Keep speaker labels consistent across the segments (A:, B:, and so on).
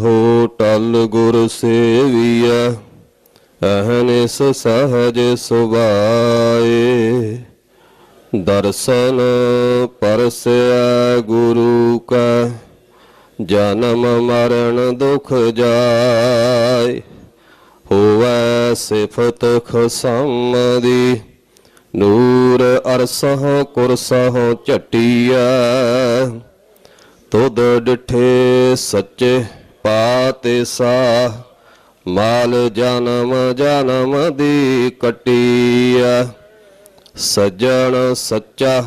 A: ਹੋ ਟਲ ਗੁਰ ਸੇਵੀਐ ਅਹਨਿਸ ਸਹਜ ਸੁਭਾਏ। ਦਰਸ਼ਨ ਪਰਸਿਆ ਗੁਰੂ ਕਾ, ਜਨਮ ਮਰਨ ਦੁਖ ਜਾਏ। ਹੋਵੈ ਸਿਫਤ ਖਸਮ ਦੀ ਨੂਰ ਅਰਸਹ ਕੁਰਸਹ ਝਟੀਐ। ਤੁਧ ਡਿਠੇ ਸੱਚੇ ਪਾਤੇ ਸਾ ਮਾਲ ਜਨਮ ਜਨਮ ਦੀ ਕਟੀਐ। ਸੱਜਣ ਸੱਚਾ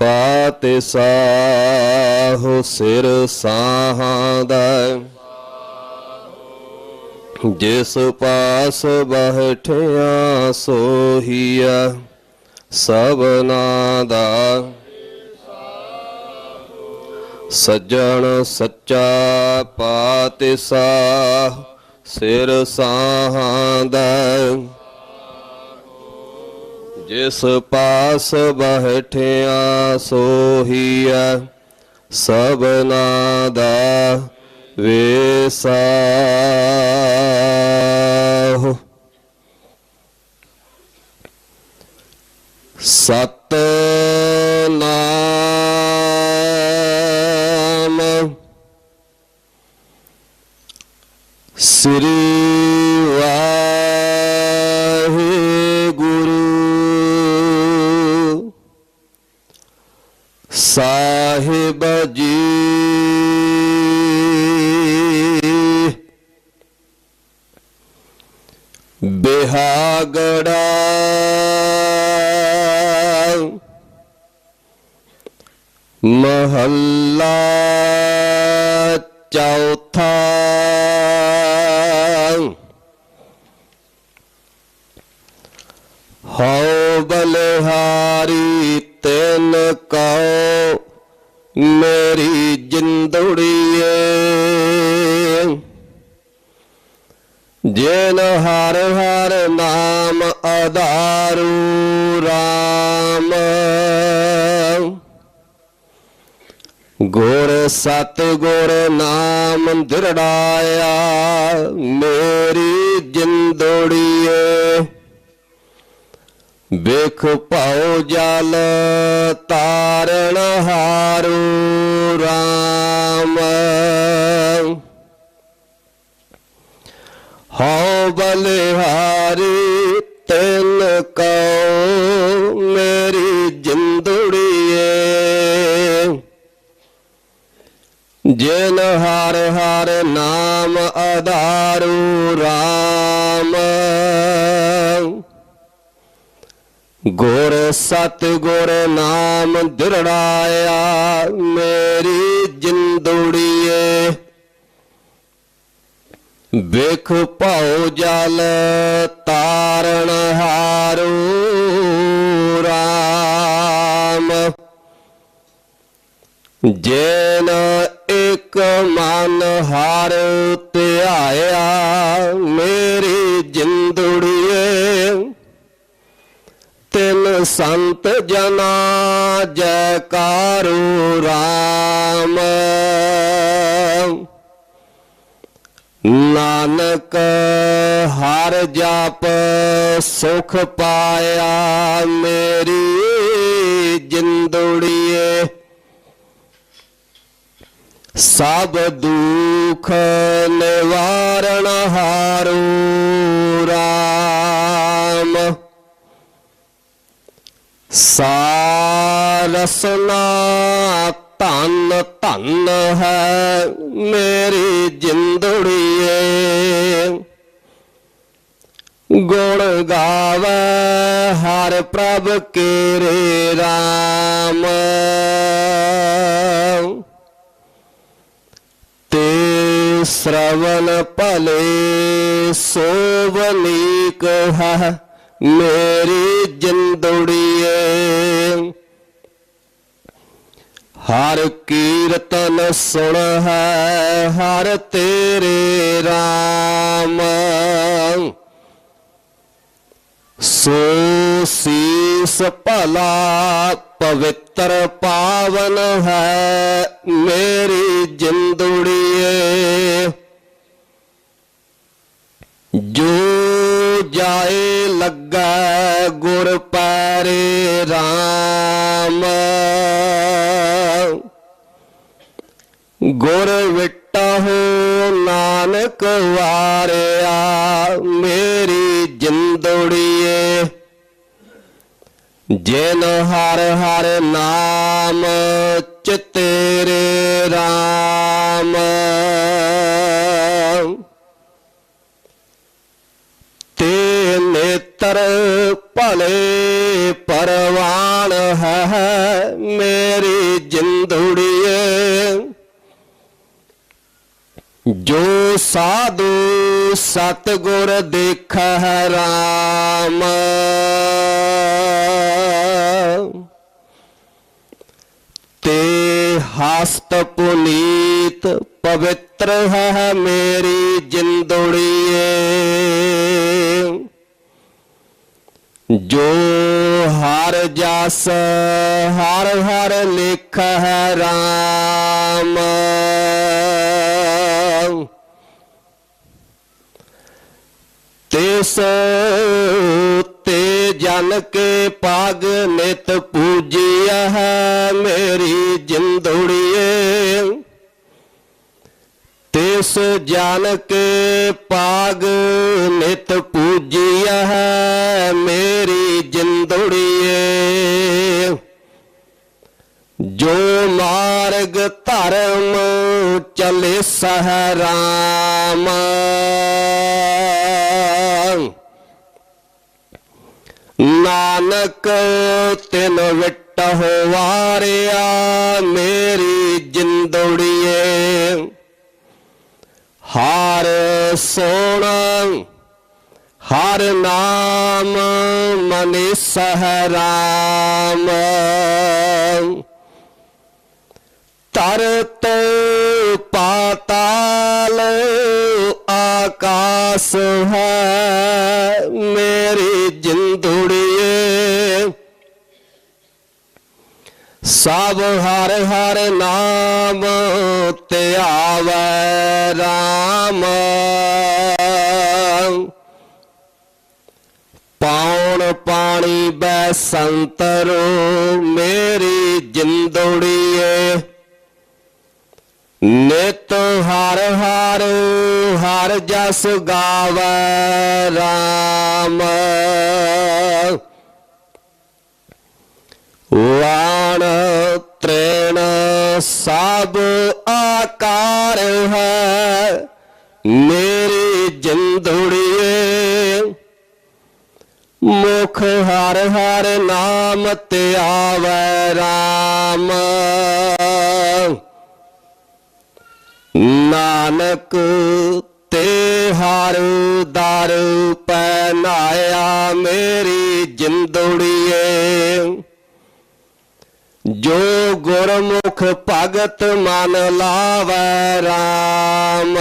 A: ਪਾਤੇ ਸਾਹੋ, ਸਿਰ ਸਾਹਾਂ ਦਾ। ਜਿਸ ਪਾਸ ਬਹਿਠਿਆ ਸੋਹੀਆ ਸਭਨਾ ਦਾ। ਸੱਜਣ ਸੱਚਾ ਪਾਤਿਸਾ ਸਿਰ ਸਾਹਾਂ ਦਾ। ਜਿਸ ਪਾਸ ਬਹਿਠਿਆ ਸੋਹੀਆ ਸਭਨਾ ਦਾ ਵੇਸਾ। ਸਤ ਸਾਹਿਬ ਜੀ ਬਿਹਾਗੜਾ ਮਹੱਲਾ ਚੌਥਾ ਹਉ ਬਲਿਹਾਰੀ ਤੈਨ ਕਉ, ਮੇਰੀ ਜਿੰਦੜੀਏ। ਜਿਨ ਹਰ ਹਰ ਨਾਮ ਆਧਾਰੂ RAM ਗੁਰ ਸਤ ਗੁਰ ਨਾਮ ਦਿਰੜਾਇਆ ਮੇਰੀ ਜਿੰਦੋੜੀਏ। ਵੇਖ ਭਾਉ ਜਲ ਤਾਰਣ ਹਾਰੂ RAM ਹਉ ਬਲਿਹਾਰੀ ਤੈਨ ਕਉ ਮੇਰੀ ਜਿੰਦੜੀਏ। ਜਿਨ ਹਰ ਹਰ ਨਾਮ ਆਧਾਰੂ RAM ਗੁਰ ਸਤ ਗੁਰ ਨਾਮ ਦਿਰੜਾਇਆ, ਮੇਰੀ ਜਿੰਦੜੀਏ। ਵੇਖ ਭਾਉ ਜਲ ਤਾਰਨ ਹਾਰੂ RAM ਜੇਨ ਇੱਕ ਮਨ ਹਰ ਧਿਆਇਆ, ਮੇਰੀ ਜਿੰਦੜੀਏ ਸੰਤ ਜਨਾ ਜੈਕਾਰੂ RAM ਨਾਨਕ ਹਰ ਜਪ ਸੁਖ ਪਾਇਆ ਮੇਰੀ ਜਿੰਦੜੀਏ। ਸਭ ਦੁਖ ਨਿਵਾਰਣ ਹਾਰੂ। ਸਾਰਸਨਾ ਧਨ ਧਨ ਹੈ ਮੇਰੀ ਜਿੰਦੜੀਏ। ਗੁਣ ਗਾਵੇ ਹਰ ਪ੍ਰਭ ਕੇਰੇ RAM ਤੇ ਸ਼ਰਵਨ ਭਲੇ ਸੋਵਨੀਕ ਹੈ ਮੇਰੀ ਜਿੰਦੜੀ। ਹਰ ਕੀਰਤਨ ਸੁਣ ਹੈ, ਹਰ ਤੇਰੇ RAM ਸੋ ਸੀਸ ਭਲਾ ਪਵਿੱਤਰ ਪਾਵਨ ਹੈ, ਮੇਰੀ ਜਿੰਦੜੀਏ। ਜੋ ਜਾਏ ਲੱਗਾ ਗੁਰ ਪੈਰੇ RAM ਗੁਰ ਵਿਟਹੁ ਨਾਨਕ ਵਾਰਿਆ, ਮੇਰੀ ਜਿੰਦੜੀਏ। ਜਿਨ ਹਰ ਹਰ ਨਾਮ, ਚਿਤੇਰੇ RAM ਤੇ ਨੇਤਰ ਭਲੇ ਪਰਵਾਨ ਹੈ, ਮੇਰੀ ਜਿੰਦੜੀ ਜੋ ਸਾਧੂ ਸਤਗੁਰ ਦੇਖੈ ਰਾਮ। ਤੇ ਹਸਤ ਪੁਨੀਤ ਪਵਿੱਤਰ ਹੈ ਮੇਰੀ ਜਿੰਦੜੀਏ। ਜੋ ਹਰ ਜਸ, ਹਰ ਹਰ ਲਿਖ ਹੈ RAM ਤਿਸ ਤੇ ਜਨ ਕੇ ਪਾਗ ਨਿਤ ਪੂਜਿਆ ਹੈ ਮੇਰੀ ਜਿੰਦੜੀਏ। ਤਿਸ ਜਨ ਕੇ ਪਾਗ ਨਿਤ ਪੂਜਿਆ ਹੈ ਮੇਰੀ ਜਿੰਦੜੀਏ। ਜੋ ਮਾਰਗ ਧਰਮ ਚਲੇ ਸਹਰਾਮ ਨਾਨਕ ਤਿਨ ਵਿਟਹੁ ਵਾਰਿਆ ਮੇਰੀ ਜਿੰਦੜੀਏ। ਹਾਰ ਸੋਣਾ ਹਰ ਨਾਮ ਮਨਿ ਸਹਰਾਮ। ਤਰਤ ਪਾਤਾਲ ਆਕਾਸ ਹੈ ਮੇਰੀ ਜਿੰਦੜੀਏ। ਸਭ ਹਰ ਹਰ ਨਾਮ ਧਿਆਵੈ RAM ਪਾਉਣ ਪਾਣੀ ਬੈ ਸੰਤਰੋ ਮੇਰੀ ਜਿੰਦੜੀਏ। ਨਿਤ ਹਰ ਹਰ ਹਰ ਜਸ ਗਾਵੈ RAM ਵਾਣ ਤ੍ਰੇਣ ਸਭ ਆਕਾਰ ਹੈ, ਮੇਰੀ ਜਿੰਦੜੀਏ। ਮੁਖ ਹਰ ਹਰ ਨਾਮ ਧਿਆਵੈ RAM ਨਾਨਕ ਤੇ ਹਰ ਦਰ ਪਹਿਨਾਇਆ ਮੇਰੀ ਜਿੰਦੜੀਏ। ਜੋ ਗੁਰਮੁਖ ਭਗਤ ਮਨ ਲਾਵੈ RAM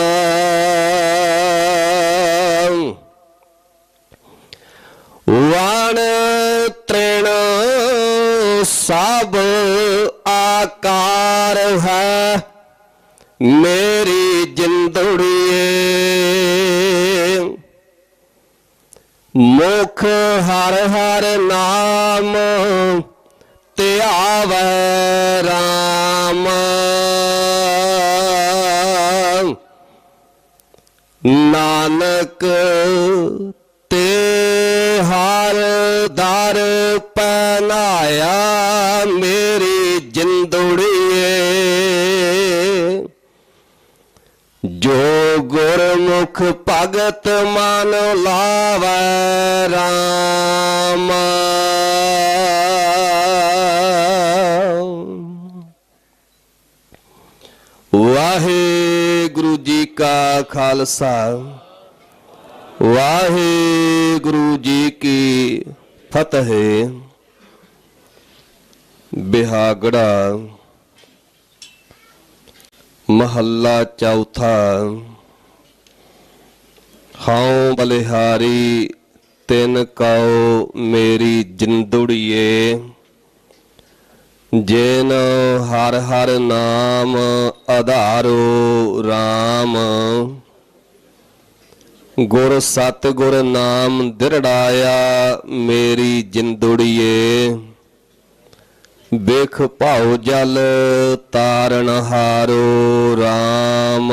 A: ਵਣ ਤ੍ਰਿਣ ਸਭ ਆਕਾਰ ਹੈ। ਮੇਰੀ ਜਿੰਦੜੀਏ ਮੁਖ ਹਰ ਹਰ ਨਾਮ ਧਿਆਵੈ RAM ਨਾਨਕ ਤੇ ਹਰ ਦਰ ਪਹਿਨਾਇਆ ਗੁਰਮੁਖ ਭਗਤ ਮਨ ਲਾਵੈ RAM ਵਾਹਿਗੁਰੂ ਜੀ ਕਾ ਖਾਲਸਾ, ਵਾਹਿਗੁਰੂ ਜੀ ਕੀ ਫਤਿਹ। ਬਿਹਾਗੜਾ ਮਹੱਲਾ ਚੌਥਾ। ਹਉ ਬਲਿਹਾਰੀ ਤਿਨ ਕਉ ਮੇਰੀ ਜਿੰਦੜੀਏ। ਜਿਨ ਹਰ ਹਰ ਨਾਮ ਆਧਾਰੋ RAM ਗੁਰ ਸਤ ਗੁਰ ਨਾਮ ਦਿਰੜਾਇਆ ਮੇਰੀ ਜਿੰਦੁੜੀਏ। ਬਿਖ ਭਾਉ ਜਲ ਤਾਰਨ ਹਾਰੋ RAM